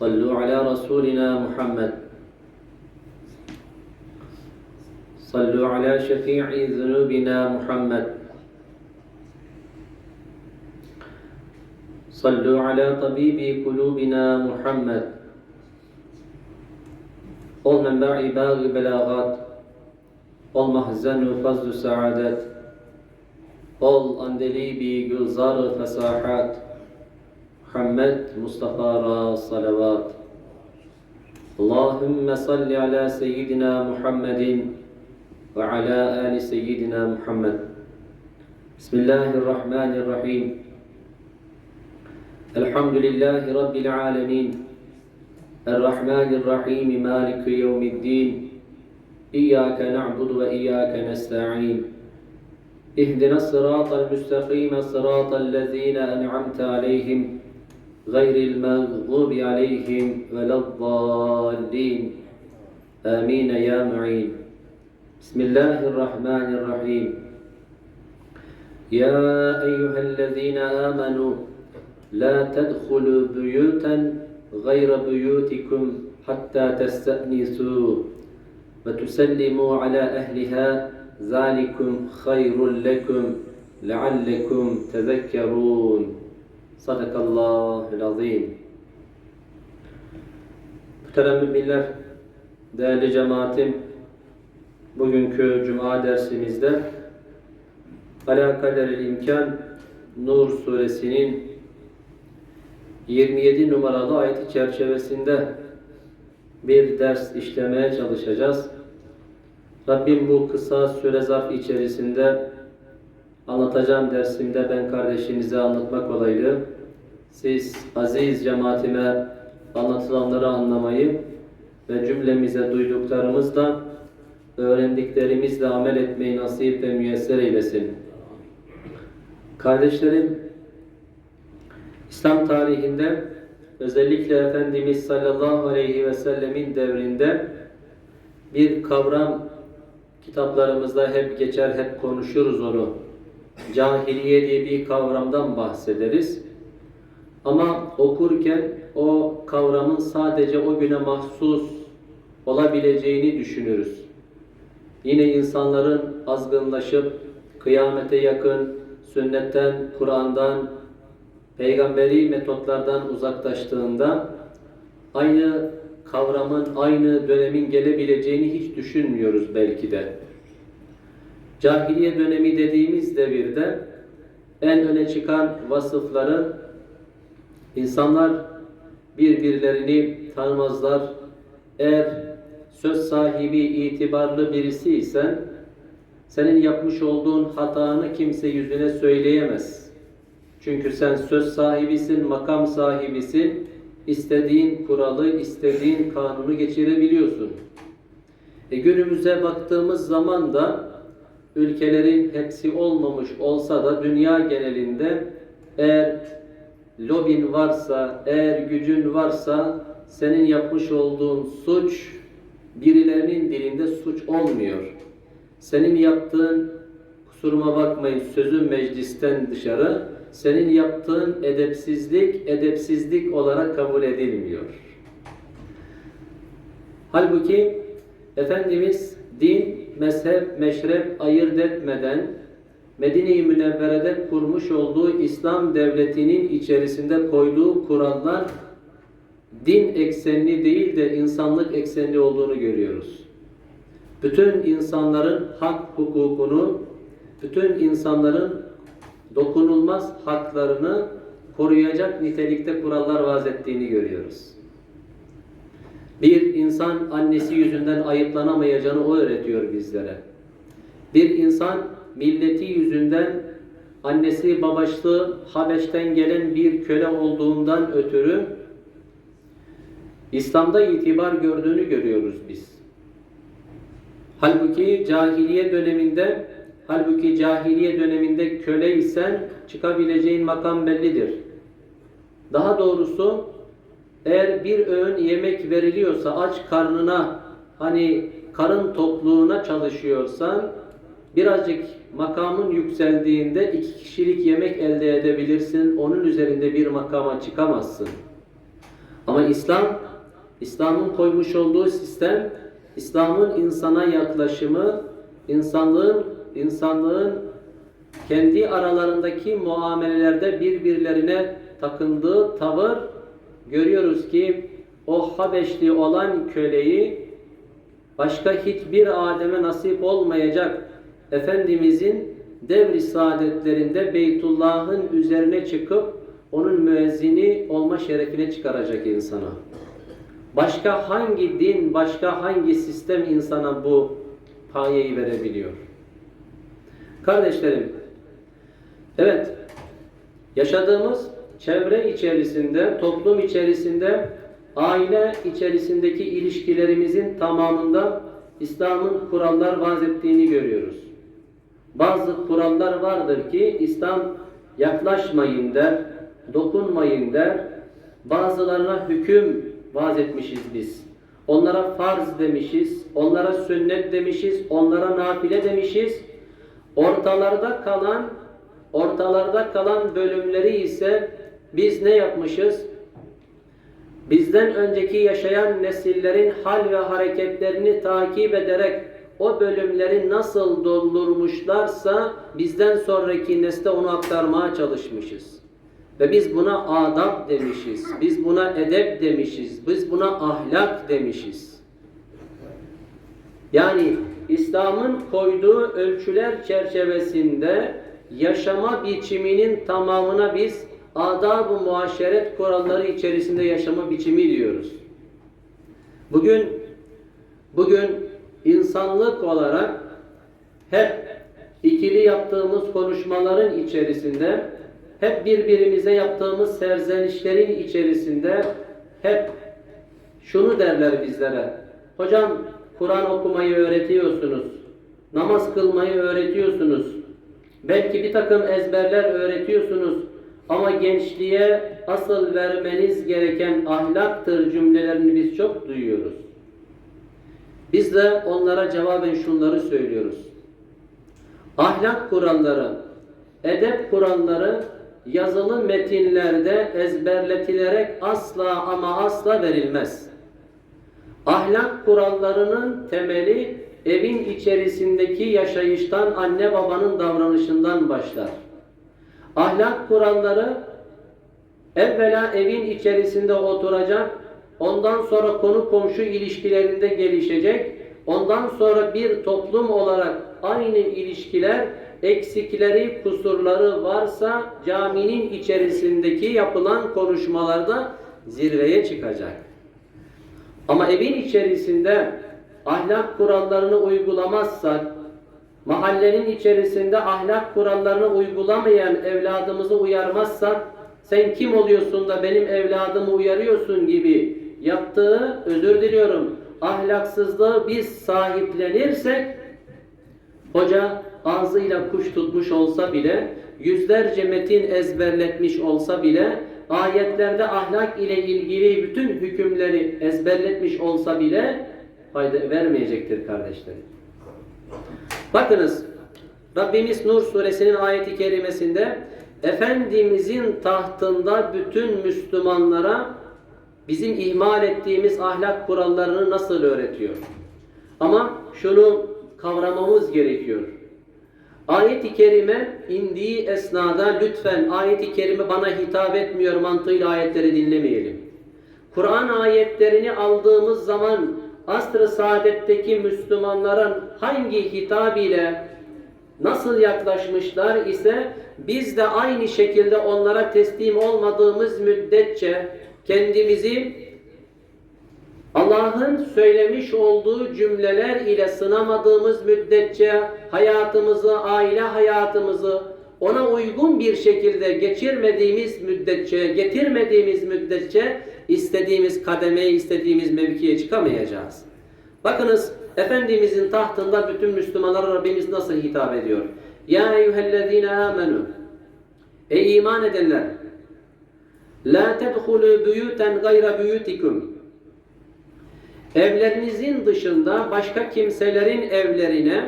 صلوا على رسولنا محمد. صلوا على شفيع ذنوبنا محمد. صلوا على طبيب قلوبنا محمد. قل من باعي باغ بلاغات. قل مهزن فضل سعادات قل أندليبي جلزار فساحات محمد مصطفى صلوات. اللهم صل على سيدنا محمد وعلى آل سيدنا محمد. بسم الله الرحمن الرحيم. الحمد لله رب العالمين. الرحمن الرحيم مالك يوم الدين. إياك نعبد وإياك نستعين. اهدنا الصراط المستقيم صراط الذين أنعمت عليهم. غير المغضوب عليهم ولا الضالين. آمين يا معين. بسم الله الرحمن الرحيم. يا أيها الذين آمنوا لا تدخلوا بيوتا غير بيوتكم حتى تستأنسوا وتسلموا على أهلها. ذلكم خير لكم لعلكم تذكرون. Sadakallahül azim. Muhterem müminler, değerli cemaatim, bugünkü cuma dersimizde Ala kaderil imkan Nur suresinin 27 numaralı ayeti çerçevesinde bir ders işlemeye çalışacağız. Rabbim bu kısa süre zarf içerisinde anlatacağım dersimde ben kardeşinize anlatmak kolaylığı, siz aziz cemaatime anlatılanları anlamayı ve cümlemize duyduklarımızla öğrendiklerimizle amel etmeyi nasip ve müyesser eylesin. Kardeşlerim, İslam tarihinde özellikle Efendimiz sallallahu aleyhi ve sellemin devrinde bir kavram kitaplarımızda hep geçer, hep konuşuruz onu. Cahiliye diye bir kavramdan bahsederiz. Ama okurken o kavramın sadece o güne mahsus olabileceğini düşünürüz. Yine insanların azgınlaşıp kıyamete yakın sünnetten, Kur'an'dan, peygamberi metotlardan uzaklaştığında aynı kavramın, aynı dönemin gelebileceğini hiç düşünmüyoruz belki de. Cahiliye dönemi dediğimiz devirde en öne çıkan vasıfları insanlar birbirlerini tanımazlar. Eğer söz sahibi itibarlı birisi isen senin yapmış olduğun hatanı kimse yüzüne söyleyemez. Çünkü sen söz sahibisin, makam sahibisin. İstediğin kuralı, istediğin kanunu geçirebiliyorsun. E günümüze baktığımız zaman da ülkelerin hepsi olmamış olsa da dünya genelinde eğer lobin varsa, eğer gücün varsa senin yapmış olduğun suç birilerinin dilinde suç olmuyor. Senin yaptığın kusuruma bakmayın sözün meclisten dışarı senin yaptığın edepsizlik edepsizlik olarak kabul edilmiyor. Halbuki Efendimiz din, mezhep, meşrep ayırt etmeden Medine-i Münevvere'de kurmuş olduğu İslam devletinin içerisinde koyduğu kurallar din eksenli değil de insanlık eksenli olduğunu görüyoruz. Bütün insanların hak hukukunu, bütün insanların dokunulmaz haklarını koruyacak nitelikte kurallar vaz ettiğini görüyoruz. Bir insan annesi yüzünden ayıplanamayacağını o öğretiyor bizlere. Bir insan milleti yüzünden annesi babaşlı Habeş'ten gelen bir köle olduğundan ötürü İslam'da itibar gördüğünü görüyoruz biz. Halbuki cahiliye döneminde halbuki cahiliye döneminde köle isen çıkabileceğin makam bellidir. Daha doğrusu eğer bir öğün yemek veriliyorsa aç karnına hani karın tokluğuna çalışıyorsan birazcık makamın yükseldiğinde iki kişilik yemek elde edebilirsin. Onun üzerinde bir makama çıkamazsın. Ama İslam, İslam'ın koymuş olduğu sistem, İslam'ın insana yaklaşımı, insanlığın insanlığın kendi aralarındaki muamelelerde birbirlerine takındığı tavır görüyoruz ki o Habeşli olan köleyi başka hiçbir Adem'e nasip olmayacak Efendimizin devri saadetlerinde Beytullah'ın üzerine çıkıp onun müezzini olma şerefine çıkaracak insana. Başka hangi din, başka hangi sistem insana bu payeyi verebiliyor? Kardeşlerim, evet, yaşadığımız çevre içerisinde, toplum içerisinde, aile içerisindeki ilişkilerimizin tamamında İslam'ın kurallar vaz ettiğini görüyoruz. Bazı kurallar vardır ki İslam yaklaşmayın der, dokunmayın der. Bazılarına hüküm vaz etmişiz biz. Onlara farz demişiz, onlara sünnet demişiz, onlara nafile demişiz. Ortalarda kalan ortalarda kalan bölümleri ise biz ne yapmışız? Bizden önceki yaşayan nesillerin hal ve hareketlerini takip ederek o bölümleri nasıl doldurmuşlarsa bizden sonraki nesle onu aktarmaya çalışmışız. Ve biz buna adab demişiz, biz buna edep demişiz, biz buna ahlak demişiz. Yani İslam'ın koyduğu ölçüler çerçevesinde yaşama biçiminin tamamına biz adab-ı muaşeret kuralları içerisinde yaşama biçimi diyoruz. Bugün bugün insanlık olarak hep ikili yaptığımız konuşmaların içerisinde hep birbirimize yaptığımız serzenişlerin içerisinde hep şunu derler bizlere. Hocam Kur'an okumayı öğretiyorsunuz. Namaz kılmayı öğretiyorsunuz. Belki bir takım ezberler öğretiyorsunuz. Ama gençliğe asıl vermeniz gereken ahlaktır cümlelerini biz çok duyuyoruz. Biz de onlara cevaben şunları söylüyoruz. Ahlak kuralları, edep kuralları yazılı metinlerde ezberletilerek asla ama asla verilmez. Ahlak kurallarının temeli evin içerisindeki yaşayıştan, anne babanın davranışından başlar. Ahlak kuralları evvela evin içerisinde oturacak, ondan sonra konu komşu ilişkilerinde gelişecek, ondan sonra bir toplum olarak aynı ilişkiler eksikleri, kusurları varsa caminin içerisindeki yapılan konuşmalarda zirveye çıkacak. Ama evin içerisinde ahlak kurallarını uygulamazsak, mahallenin içerisinde ahlak kurallarını uygulamayan evladımızı uyarmazsak, sen kim oluyorsun da benim evladımı uyarıyorsun gibi yaptığı, özür diliyorum, ahlaksızlığı biz sahiplenirsek, hoca ağzıyla kuş tutmuş olsa bile, yüzlerce metin ezberletmiş olsa bile, ayetlerde ahlak ile ilgili bütün hükümleri ezberletmiş olsa bile fayda vermeyecektir kardeşlerim. Bakınız Rabbimiz Nur suresinin ayeti kerimesinde Efendimizin tahtında bütün Müslümanlara bizim ihmal ettiğimiz ahlak kurallarını nasıl öğretiyor? Ama şunu kavramamız gerekiyor. Ayet-i kerime indiği esnada lütfen ayet-i kerime bana hitap etmiyor mantığıyla ayetleri dinlemeyelim. Kur'an ayetlerini aldığımız zaman asr-ı saadetteki Müslümanların hangi hitap ile nasıl yaklaşmışlar ise biz de aynı şekilde onlara teslim olmadığımız müddetçe kendimizi Allah'ın söylemiş olduğu cümleler ile sınamadığımız müddetçe hayatımızı, aile hayatımızı, ona uygun bir şekilde geçirmediğimiz müddetçe, getirmediğimiz müddetçe istediğimiz kademeye, istediğimiz mevkiye çıkamayacağız. Bakınız Efendimizin tahtında bütün Müslümanlara Rabbimiz nasıl hitap ediyor? Ya eyyühellezine amenu Ey iman edenler La tedhulü buyuten gayra buyutikum Evlerinizin dışında başka kimselerin evlerine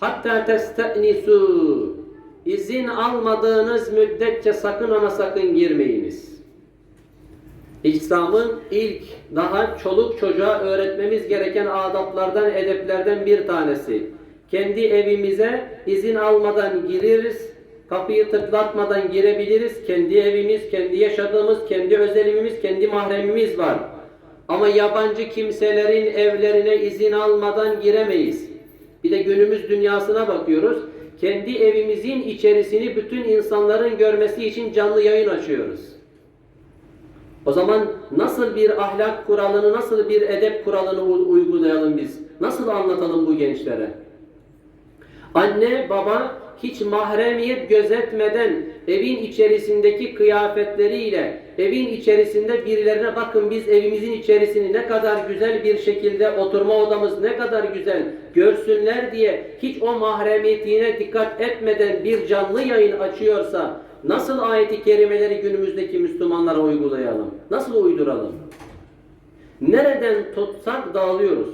hatta testenisu izin almadığınız müddetçe sakın ama sakın girmeyiniz. İslam'ın ilk daha çoluk çocuğa öğretmemiz gereken adaplardan, edeplerden bir tanesi. Kendi evimize izin almadan gireriz, kapıyı tıklatmadan girebiliriz. Kendi evimiz, kendi yaşadığımız, kendi özelimiz, kendi mahremimiz var. Ama yabancı kimselerin evlerine izin almadan giremeyiz. Bir de günümüz dünyasına bakıyoruz. Kendi evimizin içerisini bütün insanların görmesi için canlı yayın açıyoruz. O zaman nasıl bir ahlak kuralını, nasıl bir edep kuralını uygulayalım biz? Nasıl anlatalım bu gençlere? Anne, baba hiç mahremiyet gözetmeden evin içerisindeki kıyafetleriyle, evin içerisinde birilerine bakın biz evimizin içerisini ne kadar güzel bir şekilde oturma odamız ne kadar güzel görsünler diye hiç o mahremiyetine dikkat etmeden bir canlı yayın açıyorsa nasıl ayeti kerimeleri günümüzdeki Müslümanlara uygulayalım? Nasıl uyduralım? Nereden tutsak dağılıyoruz.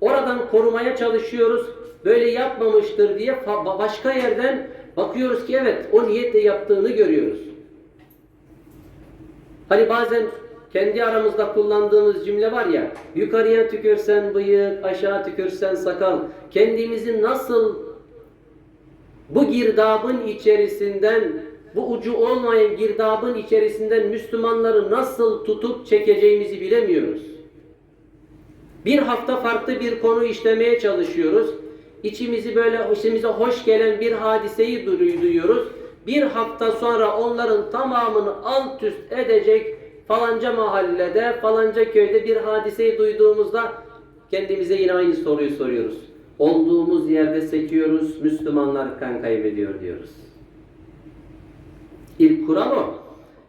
Oradan korumaya çalışıyoruz. Böyle yapmamıştır diye başka yerden bakıyoruz ki evet o niyetle yaptığını görüyoruz. Hani bazen kendi aramızda kullandığımız cümle var ya yukarıya tükürsen bıyık, aşağı tükürsen sakal. Kendimizi nasıl bu girdabın içerisinden bu ucu olmayan girdabın içerisinden Müslümanları nasıl tutup çekeceğimizi bilemiyoruz. Bir hafta farklı bir konu işlemeye çalışıyoruz. İçimizi böyle içimize hoş gelen bir hadiseyi duyu- duyuyoruz. Bir hafta sonra onların tamamını alt üst edecek falanca mahallede, falanca köyde bir hadiseyi duyduğumuzda kendimize yine aynı soruyu soruyoruz. Olduğumuz yerde sekiyoruz, Müslümanlar kan kaybediyor diyoruz. İlk kural o.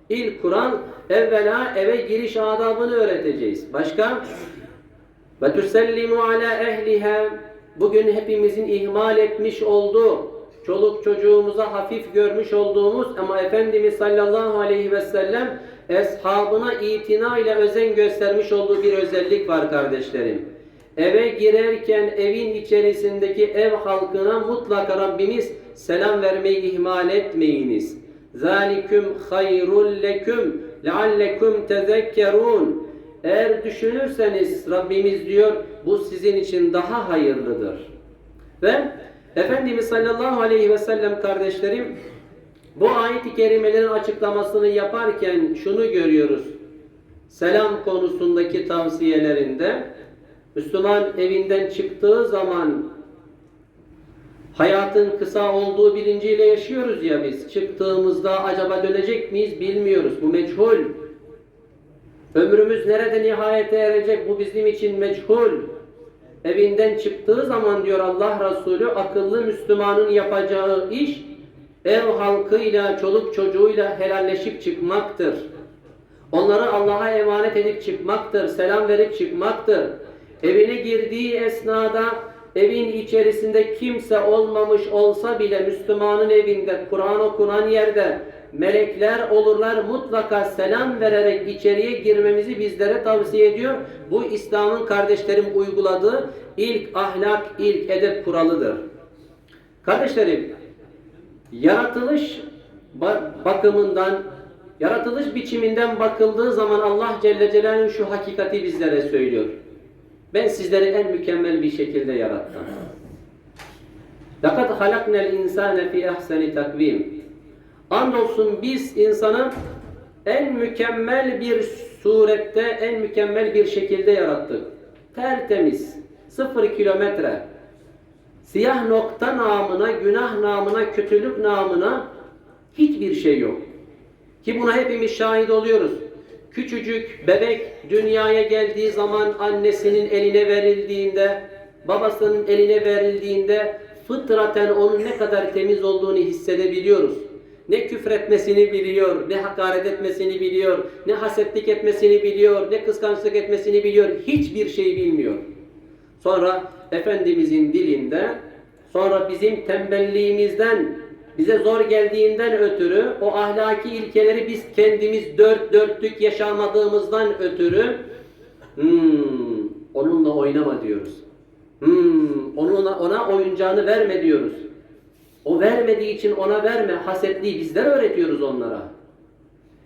İlk kural evvela eve giriş adabını öğreteceğiz. Başka? Ve tusellimu ala ehliha bugün hepimizin ihmal etmiş olduğu çoluk çocuğumuza hafif görmüş olduğumuz ama Efendimiz sallallahu aleyhi ve sellem eshabına itina ile özen göstermiş olduğu bir özellik var kardeşlerim. Eve girerken evin içerisindeki ev halkına mutlaka Rabbimiz selam vermeyi ihmal etmeyiniz. Zalikum hayrul leküm leallekum tezekkerun. Eğer düşünürseniz Rabbimiz diyor bu sizin için daha hayırlıdır. Ve Efendimiz sallallahu aleyhi ve sellem kardeşlerim bu ayet-i kerimelerin açıklamasını yaparken şunu görüyoruz. Selam konusundaki tavsiyelerinde Müslüman evinden çıktığı zaman hayatın kısa olduğu bilinciyle yaşıyoruz ya biz. Çıktığımızda acaba dönecek miyiz bilmiyoruz. Bu meçhul. Ömrümüz nerede nihayete erecek bu bizim için meçhul. Evinden çıktığı zaman diyor Allah Resulü akıllı Müslümanın yapacağı iş ev halkıyla, çoluk çocuğuyla helalleşip çıkmaktır. Onları Allah'a emanet edip çıkmaktır, selam verip çıkmaktır. Evine girdiği esnada evin içerisinde kimse olmamış olsa bile Müslümanın evinde, Kur'an okunan yerde melekler olurlar mutlaka selam vererek içeriye girmemizi bizlere tavsiye ediyor. Bu İslam'ın kardeşlerim uyguladığı ilk ahlak, ilk edep kuralıdır. Kardeşlerim, yaratılış ba- bakımından, yaratılış biçiminden bakıldığı zaman Allah Celle Celaluhu şu hakikati bizlere söylüyor. Ben sizleri en mükemmel bir şekilde yarattım. لَقَدْ خَلَقْنَا الْاِنْسَانَ فِي اَحْسَنِ تَقْوِيمٍ Andolsun biz insanı en mükemmel bir surette, en mükemmel bir şekilde yarattık. Tertemiz, sıfır kilometre. Siyah nokta namına, günah namına, kötülük namına hiçbir şey yok. Ki buna hepimiz şahit oluyoruz. Küçücük bebek dünyaya geldiği zaman annesinin eline verildiğinde, babasının eline verildiğinde fıtraten onun ne kadar temiz olduğunu hissedebiliyoruz. Ne küfretmesini biliyor, ne hakaret etmesini biliyor, ne hasetlik etmesini biliyor, ne kıskançlık etmesini biliyor. Hiçbir şey bilmiyor. Sonra Efendimizin dilinde, sonra bizim tembelliğimizden, bize zor geldiğinden ötürü, o ahlaki ilkeleri biz kendimiz dört dörtlük yaşamadığımızdan ötürü, hmm, onunla oynama diyoruz. Hmm, onuna, ona oyuncağını verme diyoruz. O vermediği için ona verme, hasetliği bizler öğretiyoruz onlara.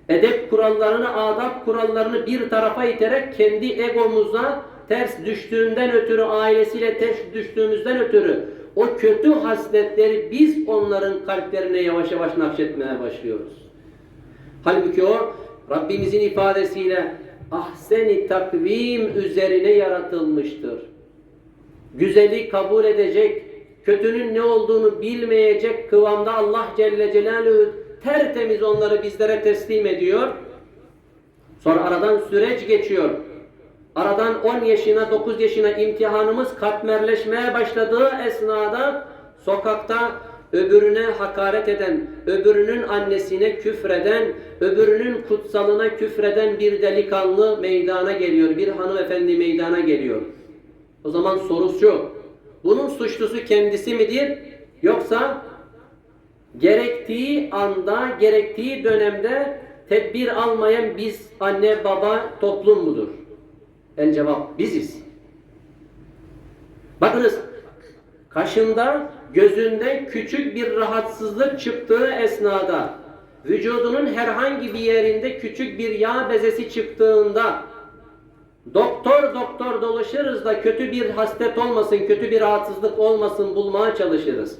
Edep kurallarını, adab kurallarını bir tarafa iterek kendi egomuza ters düştüğünden ötürü, ailesiyle ters düştüğümüzden ötürü o kötü hasletleri biz onların kalplerine yavaş yavaş nakşetmeye başlıyoruz. Halbuki o Rabbimizin ifadesiyle ahseni takvim üzerine yaratılmıştır. Güzeli kabul edecek, kötünün ne olduğunu bilmeyecek kıvamda Allah Celle Celaluhu tertemiz onları bizlere teslim ediyor. Sonra aradan süreç geçiyor. Aradan 10 yaşına 9 yaşına imtihanımız katmerleşmeye başladığı esnada sokakta öbürüne hakaret eden, öbürünün annesine küfreden, öbürünün kutsalına küfreden bir delikanlı meydana geliyor. Bir hanımefendi meydana geliyor. O zaman soru şu. Bunun suçlusu kendisi midir? Yoksa gerektiği anda, gerektiği dönemde tedbir almayan biz anne baba toplum mudur? El cevap biziz. Bakınız kaşında gözünde küçük bir rahatsızlık çıktığı esnada vücudunun herhangi bir yerinde küçük bir yağ bezesi çıktığında doktor doktor dolaşırız da kötü bir hastet olmasın, kötü bir rahatsızlık olmasın bulmaya çalışırız.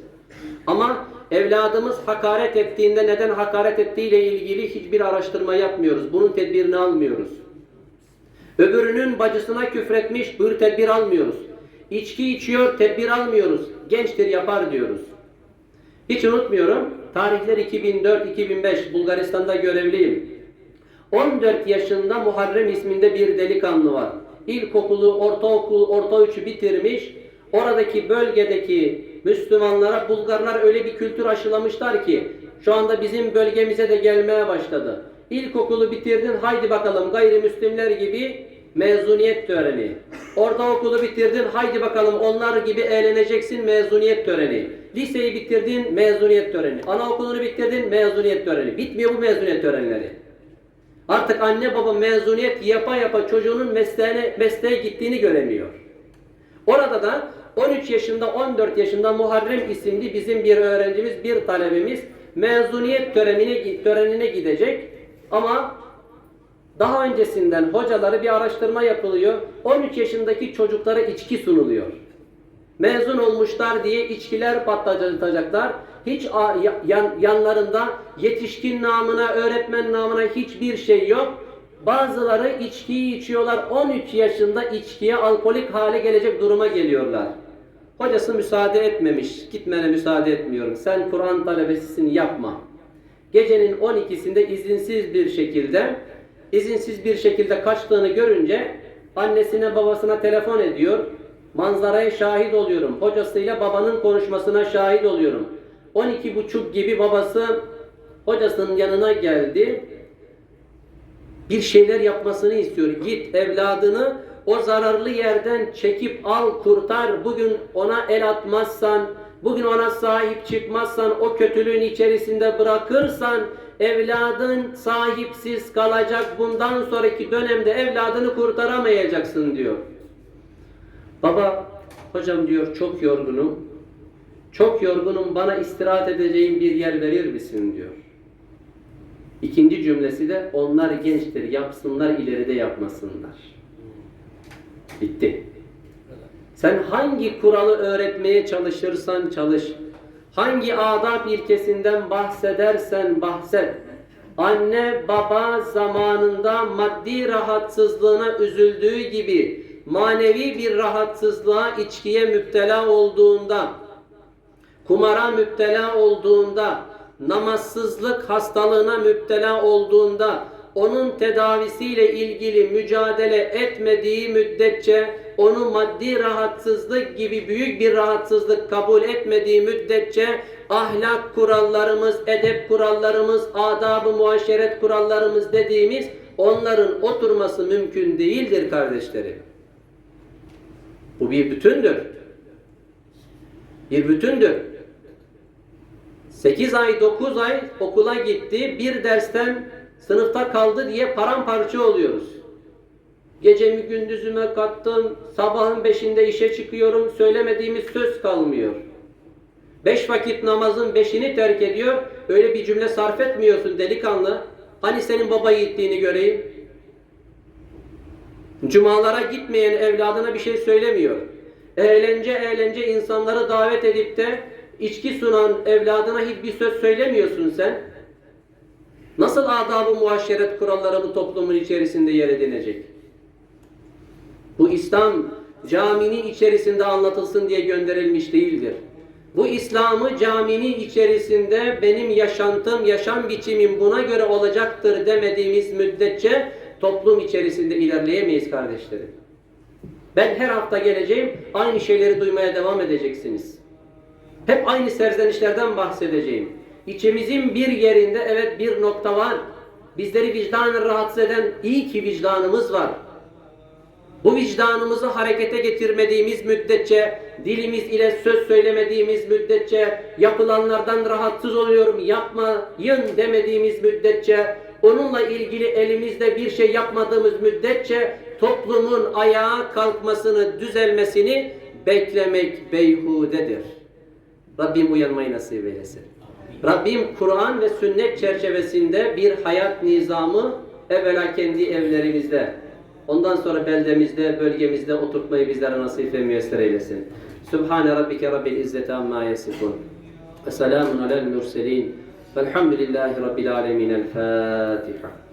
Ama evladımız hakaret ettiğinde neden hakaret ettiğiyle ilgili hiçbir araştırma yapmıyoruz. Bunun tedbirini almıyoruz. Öbürünün bacısına küfretmiş, buyur tedbir almıyoruz. İçki içiyor, tedbir almıyoruz. Gençtir yapar diyoruz. Hiç unutmuyorum. Tarihler 2004-2005 Bulgaristan'da görevliyim. 14 yaşında Muharrem isminde bir delikanlı var. İlkokulu, ortaokul, orta üçü bitirmiş. Oradaki bölgedeki Müslümanlara Bulgarlar öyle bir kültür aşılamışlar ki şu anda bizim bölgemize de gelmeye başladı. İlkokulu bitirdin haydi bakalım gayrimüslimler gibi mezuniyet töreni. Ortaokulu bitirdin haydi bakalım onlar gibi eğleneceksin mezuniyet töreni. Liseyi bitirdin mezuniyet töreni. Anaokulunu bitirdin mezuniyet töreni. Bitmiyor bu mezuniyet törenleri. Artık anne baba mezuniyet yapa yapa çocuğunun mesleğine, mesleğe gittiğini göremiyor. Orada da 13 yaşında 14 yaşında Muharrem isimli bizim bir öğrencimiz, bir talebemiz mezuniyet törenine, törenine gidecek. Ama daha öncesinden hocaları bir araştırma yapılıyor. 13 yaşındaki çocuklara içki sunuluyor. Mezun olmuşlar diye içkiler patlatacaklar. Hiç yan, yanlarında yetişkin namına, öğretmen namına hiçbir şey yok. Bazıları içkiyi içiyorlar. 13 yaşında içkiye alkolik hale gelecek duruma geliyorlar. Hocası müsaade etmemiş. Gitmene müsaade etmiyorum. Sen Kur'an talebesisin yapma. Gecenin 12'sinde izinsiz bir şekilde izinsiz bir şekilde kaçtığını görünce annesine babasına telefon ediyor. Manzaraya şahit oluyorum. Hocasıyla babanın konuşmasına şahit oluyorum. 12 buçuk gibi babası hocasının yanına geldi. Bir şeyler yapmasını istiyor. Git evladını o zararlı yerden çekip al kurtar. Bugün ona el atmazsan, bugün ona sahip çıkmazsan, o kötülüğün içerisinde bırakırsan evladın sahipsiz kalacak. Bundan sonraki dönemde evladını kurtaramayacaksın diyor. Baba, hocam diyor çok yorgunum. Çok yorgunum bana istirahat edeceğim bir yer verir misin diyor. İkinci cümlesi de onlar gençtir yapsınlar ileride yapmasınlar. Bitti. Sen hangi kuralı öğretmeye çalışırsan çalış, hangi adab ilkesinden bahsedersen bahset, anne baba zamanında maddi rahatsızlığına üzüldüğü gibi manevi bir rahatsızlığa, içkiye müptela olduğunda, kumara müptela olduğunda, namazsızlık hastalığına müptela olduğunda, onun tedavisiyle ilgili mücadele etmediği müddetçe onu maddi rahatsızlık gibi büyük bir rahatsızlık kabul etmediği müddetçe ahlak kurallarımız, edep kurallarımız, adab-ı muaşeret kurallarımız dediğimiz onların oturması mümkün değildir kardeşlerim. Bu bir bütündür. Bir bütündür. 8 ay 9 ay okula gitti bir dersten sınıfta kaldı diye paramparça oluyoruz. Gecemi gündüzüme kattım, sabahın beşinde işe çıkıyorum, söylemediğimiz söz kalmıyor. Beş vakit namazın beşini terk ediyor, öyle bir cümle sarf etmiyorsun delikanlı. Hani senin baba yiğitliğini göreyim? Cumalara gitmeyen evladına bir şey söylemiyor. Eğlence eğlence insanları davet edip de içki sunan evladına hiçbir söz söylemiyorsun sen. Nasıl adab-ı muaşeret kuralları bu toplumun içerisinde yer edinecek? Bu İslam caminin içerisinde anlatılsın diye gönderilmiş değildir. Bu İslam'ı caminin içerisinde benim yaşantım, yaşam biçimim buna göre olacaktır demediğimiz müddetçe toplum içerisinde ilerleyemeyiz kardeşlerim. Ben her hafta geleceğim, aynı şeyleri duymaya devam edeceksiniz. Hep aynı serzenişlerden bahsedeceğim. İçimizin bir yerinde evet bir nokta var. Bizleri vicdanen rahatsız eden iyi ki vicdanımız var. Bu vicdanımızı harekete getirmediğimiz müddetçe, dilimiz ile söz söylemediğimiz müddetçe, yapılanlardan rahatsız oluyorum, yapmayın demediğimiz müddetçe, onunla ilgili elimizde bir şey yapmadığımız müddetçe toplumun ayağa kalkmasını, düzelmesini beklemek beyhudedir. Rabbim uyanmayı nasip eylesin. Rabbim Kur'an ve sünnet çerçevesinde bir hayat nizamı evvela kendi evlerimizde, ondan sonra beldemizde, bölgemizde oturtmayı bizlere nasip ve müyesser eylesin. Sübhane Rabbike Rabbil İzzeti Amma Yasifun. Ve selamun alel mürselin. Velhamdülillahi Rabbil Alemin. El Fatiha.